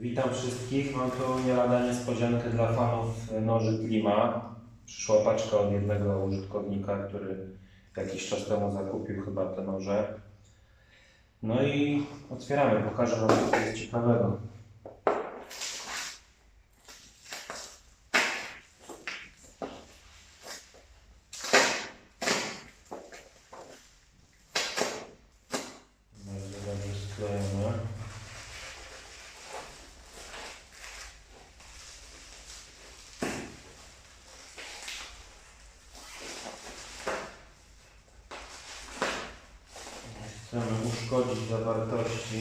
Witam wszystkich. Mam tu nie lada niespodziankę dla fanów noży Klima. Przyszła paczka od jednego użytkownika, który jakiś czas temu zakupił chyba te noże. No i otwieramy, pokażę Wam co jest ciekawego. Bardzo dobrze sklejone. Nie chcemy uszkodzić zawartości.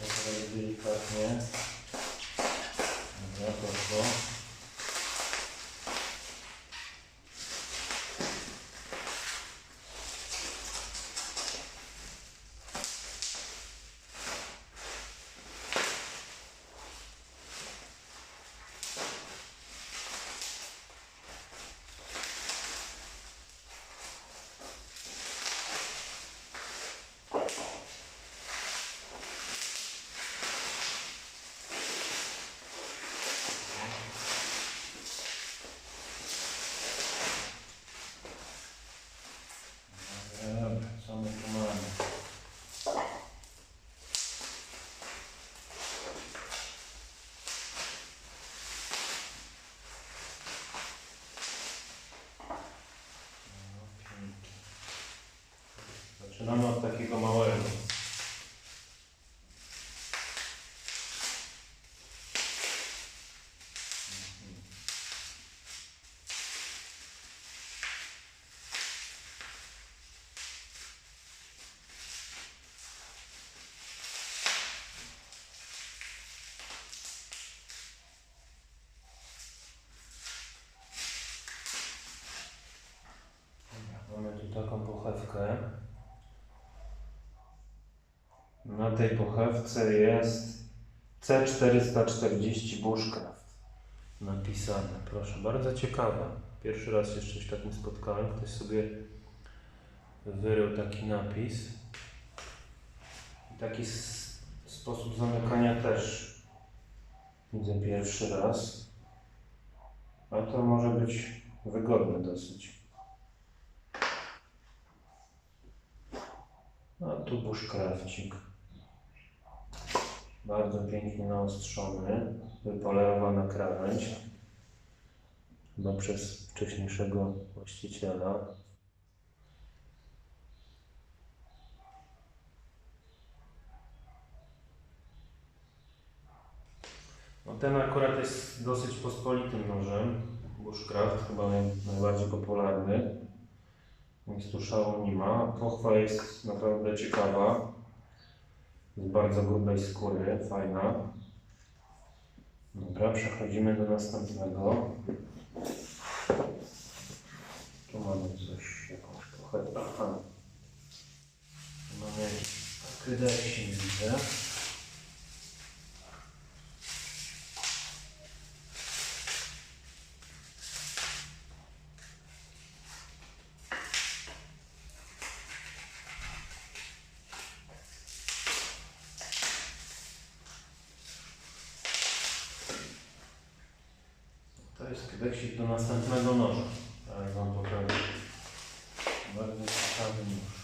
Tak delikatnie. Dobra, poszło. Dobra, co my tu mamy? No, pięknie. Zaczynamy od takiego małego. Mamy tu taką Na tej pochewce jest C440 Bushcraft napisane. Proszę, bardzo ciekawe. Pierwszy raz jeszcze w takim spotkałem. Ktoś sobie wyrył taki napis. I taki sposób zamykania też widzę pierwszy raz. A to może być wygodne dosyć. No tu bushcrafcik. Bardzo pięknie naostrzony, wypolerowana krawędź. Chyba przez wcześniejszego właściciela. No ten akurat jest dosyć pospolitym nożem. Bushcraft, chyba naj- najbardziej popularny. Nic tu szału nie ma. Pochwa jest naprawdę ciekawa. Z bardzo grubej skóry, fajna. Dobra, przechodzimy do następnego. Tu mamy coś, jakąś pochwę. Aha. Mamy jakiś akrydeksik, widzę. To jest kydeksik do następnego noża. Tak Wam pokażę. Bardzo ciekawy nóż.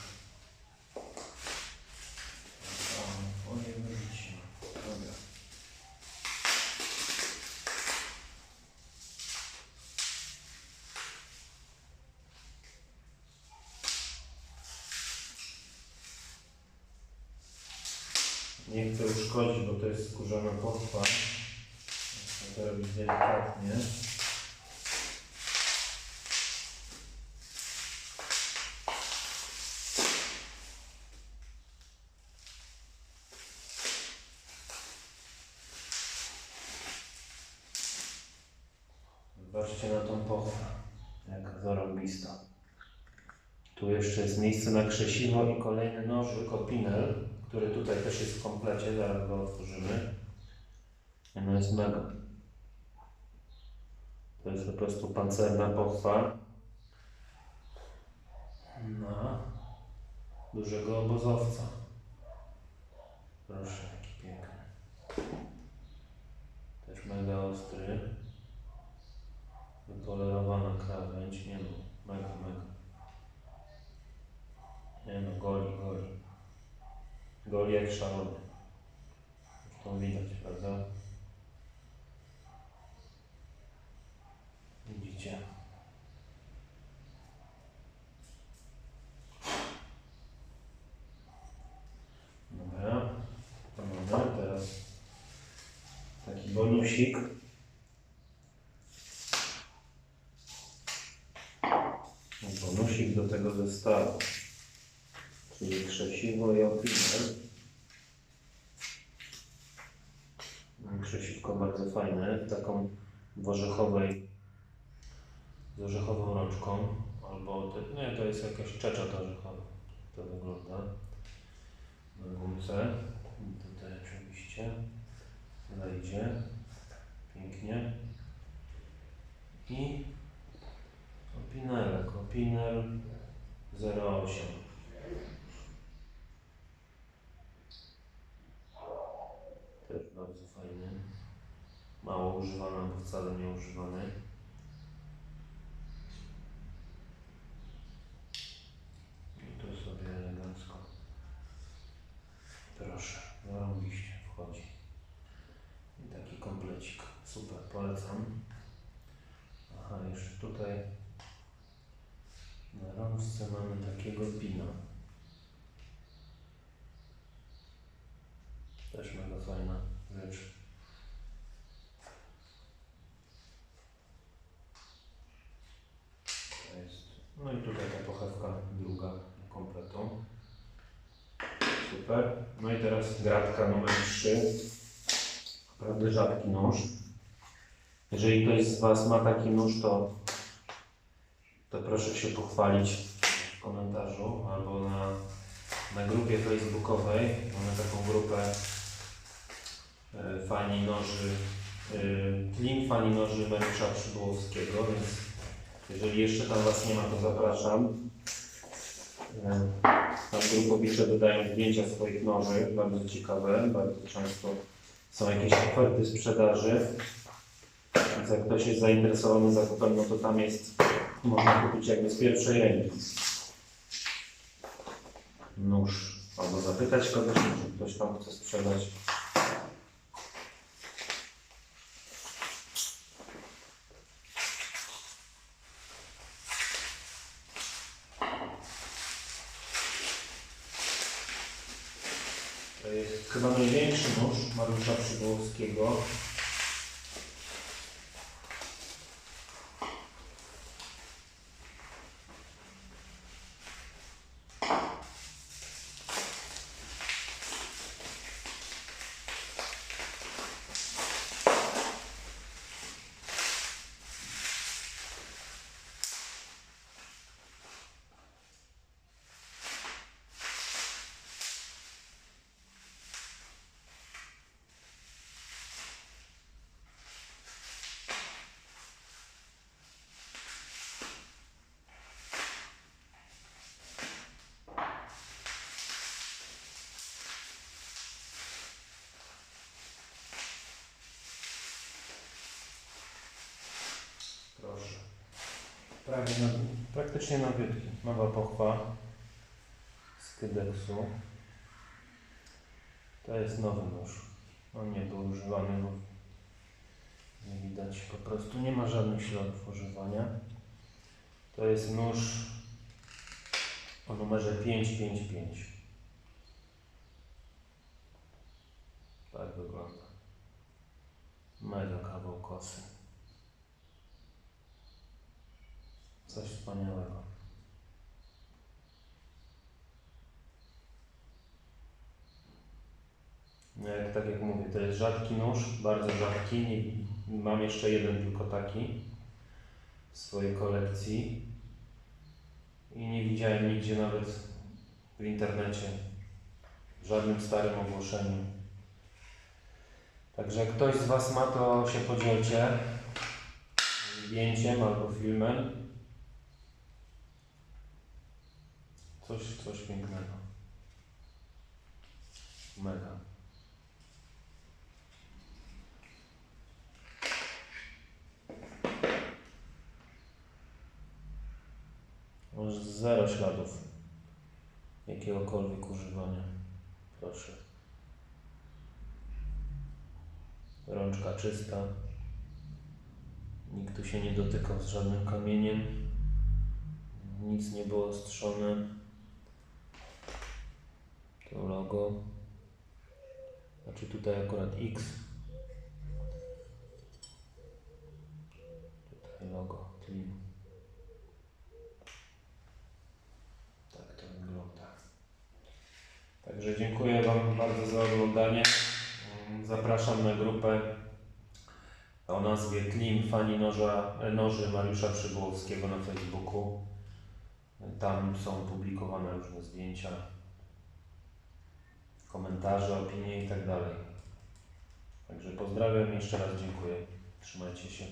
Nie chcę uszkodzić, bo to jest skórzana pochwa. To robić delikatnie. Zobaczcie na tą pochwę, jak zarobista. Tu jeszcze jest miejsce na krzesiwo i kolejny nożyk, opinel, który tutaj też jest w komplecie, zaraz go otworzymy. No jest mega. To jest po prostu pancerna pochwa. Na dużego obozowca. Proszę, jaki piękny. Też mega ostry. Wypolerowana krawędź. Nie no, mega, mega. Nie no, goli, goli. Goli jak szalony. Zresztą widać, prawda? Bonusik. Bonusik do tego zestawu, czyli krzesiwo i opiner. Krzesiwko bardzo fajne, taką w orzechowej, z orzechową rączką, albo nie, to jest jakaś czeczot orzechowa, to wygląda na gumce. Tutaj oczywiście wejdzie pięknie. I opinerek, opiner 08. Też bardzo fajny. Mało używany, albo wcale nie używany. I tu sobie elegancko. Proszę, zarobiście wchodzi. I taki komplecik. Super, polecam. Aha, jeszcze tutaj na rączce mamy takiego pina. Też mega fajna rzecz. No i tutaj ta pochewka druga kompletu. Super. No i teraz gratka numer 3. Naprawdę rzadki nóż. Jeżeli ktoś z Was ma taki nóż, to, to proszę się pochwalić w komentarzu albo na, na grupie facebookowej. Mamy taką grupę e, fani noży, e, Clean Fani Noży Mariusza Przydłowskiego, więc jeżeli jeszcze tam Was nie ma, to zapraszam. E, Tam grupowicze dodają zdjęcia swoich noży, bardzo ciekawe, bardzo często są jakieś oferty sprzedaży. Więc jak ktoś jest zainteresowany zakupem, no to tam jest, można kupić jakby z pierwszej ręki nóż. Albo zapytać kogoś, czy ktoś tam chce sprzedać. Chyba największy nóż Mariusza Przywołowskiego. Proszę. Prawie na, praktycznie na wytki. Nowa pochwa z Kydeksu. To jest nowy nóż. On nie był używany, bo nie widać po prostu. Nie ma żadnych śladów używania. To jest nóż o numerze 555. Tak wygląda. Mega kawał kosy. Coś wspaniałego. No jak, tak jak mówię, to jest rzadki nóż, bardzo rzadki. Mam jeszcze jeden tylko taki w swojej kolekcji. I nie widziałem nigdzie nawet w internecie, w żadnym starym ogłoszeniu. Także ktoś z Was ma, to się podzielcie zdjęciem albo filmem. Coś, coś pięknego. Mega. Masz zero śladów jakiegokolwiek używania. Proszę. Rączka czysta. Nikt tu się nie dotykał z żadnym kamieniem. Nic nie było ostrzone. Logo. Znaczy tutaj akurat X. Tutaj logo Tlim. Tak to wygląda. Także dziękuję Wam bardzo za oglądanie. Mm, Zapraszam na grupę o nazwie Klim Fani Noża, Noży Mariusza Przybyłowskiego na Facebooku. Tam są publikowane różne zdjęcia, komentarze, opinie i tak. Także pozdrawiam i jeszcze raz dziękuję. Trzymajcie się.